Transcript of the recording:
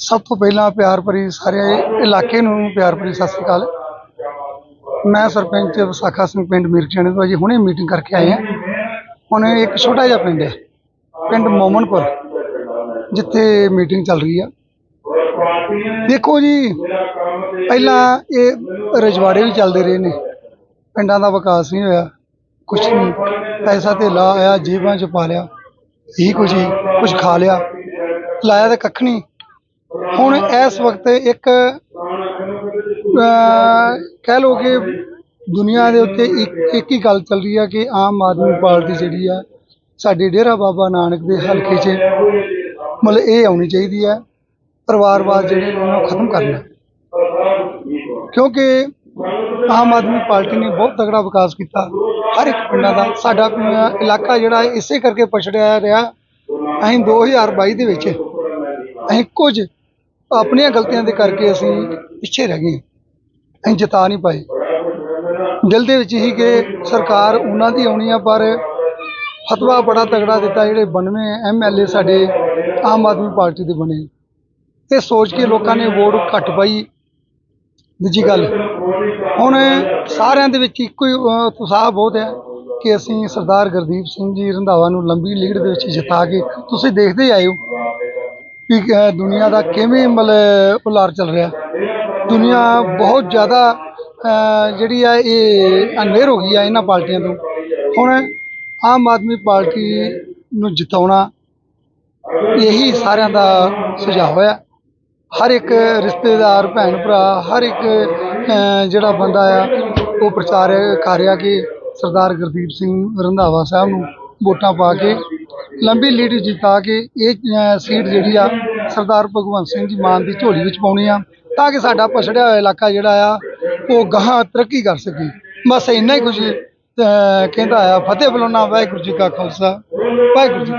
ਸਭ ਤੋਂ ਪਹਿਲਾਂ ਪਿਆਰ ਭਰੀ ਸਾਰੇ ਇਲਾਕੇ ਨੂੰ ਪਿਆਰ ਭਰੀ ਸਤਿ ਸ੍ਰੀ ਅਕਾਲ। ਮੈਂ ਸਰਪੰਚ ਵਿਸਾਖਾ ਸਿੰਘ ਪਿੰਡ ਮਿਰਚਾਣੇ ਤੋਂ ਅਜੇ ਹੁਣੇ ਮੀਟਿੰਗ ਕਰਕੇ ਆਏ ਹਾਂ। ਹੁਣ ਇੱਕ ਛੋਟਾ ਜਿਹਾ ਪਿੰਡ ਹੈ, ਪਿੰਡ ਮੋਮਨਪੁਰ, ਜਿੱਥੇ ਮੀਟਿੰਗ ਚੱਲ ਰਹੀ ਆ। ਦੇਖੋ ਜੀ, ਪਹਿਲਾਂ ਇਹ ਰਜਵਾੜੇ ਵੀ ਚੱਲਦੇ ਰਹੇ ਨੇ। ਪਿੰਡਾਂ ਦਾ ਵਿਕਾਸ ਨਹੀਂ ਹੋਇਆ, ਕੁਛ ਨਹੀਂ। ਪੈਸਾ ਤੇ ਲਾ ਆਇਆ, ਜੇਬਾਂ 'ਚ ਪਾ ਲਿਆ, ਇਹੀ ਕੁਝ ਹੀ ਕੁਝ ਖਾ ਲਿਆ। ਲਾਇਆ ਤਾਂ ਕੱਖ ਨਹੀਂ। ਹੁਣ ਇਸ ਵਕਤ ਇੱਕ ਕਹਿ ਲਓ ਕਿ ਦੁਨੀਆ ਦੇ ਉੱਤੇ ਇੱਕ ਇੱਕ ਹੀ ਗੱਲ ਚੱਲ ਰਹੀ ਹੈ ਕਿ ਆਮ ਆਦਮੀ ਪਾਰਟੀ ਜਿਹੜੀ ਆ, ਸਾਡੇ ਡੇਰਾ ਬਾਬਾ ਨਾਨਕ ਦੇ ਹਲਕੇ 'ਚ ਮਤਲਬ ਇਹ ਆਉਣੀ ਚਾਹੀਦੀ ਹੈ ਪਰਿਵਾਰਵਾਦ ਜਿਹੜੇ ਨੇ ਉਹਨੂੰ ਖਤਮ ਕਰਨਾ। ਕਿਉਂਕਿ ਆਮ ਆਦਮੀ ਪਾਰਟੀ ਨੇ ਬਹੁਤ ਤਗੜਾ ਵਿਕਾਸ ਕੀਤਾ, ਹਰ ਇੱਕ ਪਿੰਡਾਂ ਦਾ, ਸਾਡਾ ਇਲਾਕਾ ਜਿਹੜਾ ਇਸੇ ਕਰਕੇ ਪਛੜਿਆ ਰਿਹਾ, ਅਸੀਂ 2022 ਦੇ ਵਿੱਚ ਅਸੀਂ ਕੁਝ ਆਪਣੀਆਂ ਗਲਤੀਆਂ ਦੇ ਕਰਕੇ ਅਸੀਂ ਪਿੱਛੇ ਰਹਿ ਗਏ ਅਸੀਂ ਜਿਤਾ ਨਹੀਂ ਪਾਏ। ਦਿਲ ਦੇ ਵਿੱਚ ਹੀ ਕਿ ਸਰਕਾਰ ਉਹਨਾਂ ਦੀ ਆਉਣੀ ਆ, ਪਰ ਫਤਵਾ ਬੜਾ ਤਗੜਾ ਦਿੱਤਾ ਜਿਹੜੇ 92 ਐਮਐਲਏ ਸਾਡੇ ਆਮ ਆਦਮੀ ਪਾਰਟੀ ਦੇ ਬਣੇ। ਇਹ ਸੋਚ ਕੇ ਲੋਕਾਂ ਨੇ ਵੋਟ ਘੱਟ ਪਾਈ। ਦੂਜੀ ਗੱਲ, ਹੁਣ ਸਾਰਿਆਂ ਦੇ ਵਿੱਚ ਇੱਕੋ ਹੀ ਉਤਸ਼ਾਹ ਬਹੁਤ ਹੈ ਕਿ ਅਸੀਂ ਸਰਦਾਰ ਗੁਰਦੀਪ ਸਿੰਘ ਜੀ ਰੰਧਾਵਾ ਨੂੰ ਲੰਬੀ ਲੀਡ ਦੇ ਵਿੱਚ ਜਿਤਾ ਕੇ ਤੁਸੀਂ ਦੇਖਦੇ ਆਏ ਹੋ। ਵੀ ਦੁਨੀਆ ਦਾ ਕਿਵੇਂ ਮਤਲਬ ਉਲਾਰ ਚੱਲ ਰਿਹਾ। ਦੁਨੀਆ ਬਹੁਤ ਜ਼ਿਆਦਾ ਜਿਹੜੀ ਆ, ਇਹ ਅਨਵੇਰ ਹੋ ਗਈ ਆ ਇਹਨਾਂ ਪਾਰਟੀਆਂ ਤੋਂ। ਹੁਣ ਆਮ ਆਦਮੀ ਪਾਰਟੀ ਨੂੰ ਜਿਤਾਉਣਾ ਇਹੀ ਸਾਰਿਆਂ ਦਾ ਸੁਝਾਅ ਹੋਇਆ। ਹਰ ਇੱਕ ਰਿਸ਼ਤੇਦਾਰ, ਭੈਣ ਭਰਾ, ਹਰ ਇੱਕ ਜਿਹੜਾ ਬੰਦਾ ਆ, ਉਹ ਪ੍ਰਚਾਰ ਕਰ ਰਿਹਾ ਕਿ ਸਰਦਾਰ ਗੁਰਦੀਪ ਸਿੰਘ ਰੰਧਾਵਾ ਸਾਹਿਬ ਨੂੰ ਵੋਟਾਂ ਪਾ ਕੇ, ਲੰਬੀ ਲੀਡ ਜਿਤਾ ਕੇ ਇਹ ਸੀਟ ਜਿਹੜੀ ਆ, ਸਰਦਾਰ ਭਗਵੰਤ ਸਿੰਘ ਜੀ ਮਾਨ ਦੀ ਝੋਲੀ ਵਿੱਚ ਪਾਉਣੀ ਆ, ਤਾਂ ਕਿ ਸਾਡਾ ਪਛੜਿਆ ਹੋਇਆ ਇਲਾਕਾ ਜਿਹੜਾ ਆ, ਉਹ ਗਾਹਾਂ ਤਰੱਕੀ ਕਰ ਸਕੇ। ਬਸ ਇੰਨਾ ਹੀ ਕੁਝ ਕਹਿੰਦਾ ਆ, ਫਤਿਹ ਬੁਲਾਉਣਾ, ਵਾਹਿਗੁਰੂ ਜੀ ਕਾ ਖਾਲਸਾ, ਵਾਹਿਗੁਰੂ ਜੀ